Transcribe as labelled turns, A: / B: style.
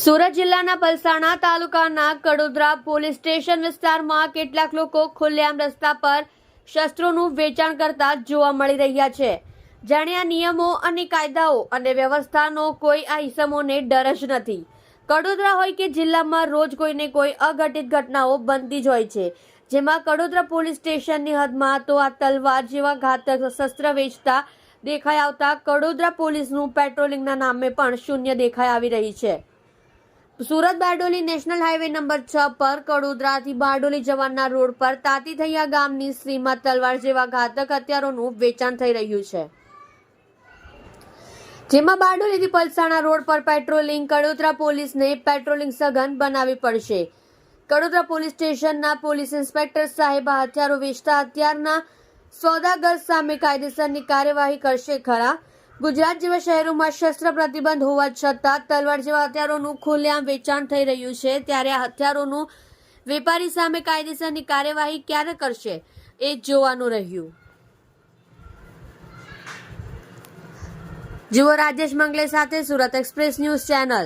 A: સુરત જિલ્લાના પલસાણા તાલુકાના Kadodara police station વિસ્તારમાં કેટલાક લોકો ખુલ્લેઆમ રસ્તા પર શસ્ત્રોનું વેચાણ કરતા જોવા મળી રહ્યા છે. જાણે આ નિયમો અને કાયદાઓ અને વ્યવસ્થાનો કોઈ આ ઇસમોને ડર જ નથી. કડોદરા હોય કે જિલ્લામાં રોજ કોઈને કોઈ અઘટિત ઘટનાઓ બનતી જ હોય છે. જેમાં કડોદરા પોલીસ સ્ટેશનની હદમાં તો આ તલવાર જેવા ઘાતક શસ્ત્ર વેચતા દેખાઈ આવતા કડોદરા પોલીસનું પેટ્રોલિંગના નામે પણ શૂન્ય દેખાઈ આવી રહી છે. Surat Bardoli national highway number છ પર કડોદરાથી બારડોલી જવાના રોડ પર તાતીથૈયા ગામની શ્રીમાં તલવાર જેવા ઘાતક હથિયારોનું વેચાણ થઈ રહ્યું છે. જેમાં બારડોલીથી પલસાણા રોડ પર પેટ્રોલિંગ, કડોદરા પોલીસને પેટ્રોલિંગ સઘન બનાવવી પડશે. કડોદરા પોલીસ સ્ટેશનના પોલીસ ઇન્સ્પેક્ટર સાહેબ હથિયારો વેચતા હથિયારના સોદાગર સામે કાયદેસરની કાર્યવાહી કરશે ખરા. ગુજરાત જેવા શહેરોમાં શસ્ત્ર પ્રતિબંધ હોવા છતાં તલવાર જેવા હથિયારોનું ખુલ્લેઆમ વેચાણ થઈ રહ્યું છે. ત્યારે આ હથિયારોનું વેપારી સામે કાયદેસરની કાર્યવાહી ક્યારે કરશે એ જોવાનું રહ્યું. જુઓ રાજેશ મંગલે સાથે સુરત એક્સપ્રેસ ન્યૂઝ ચેનલ.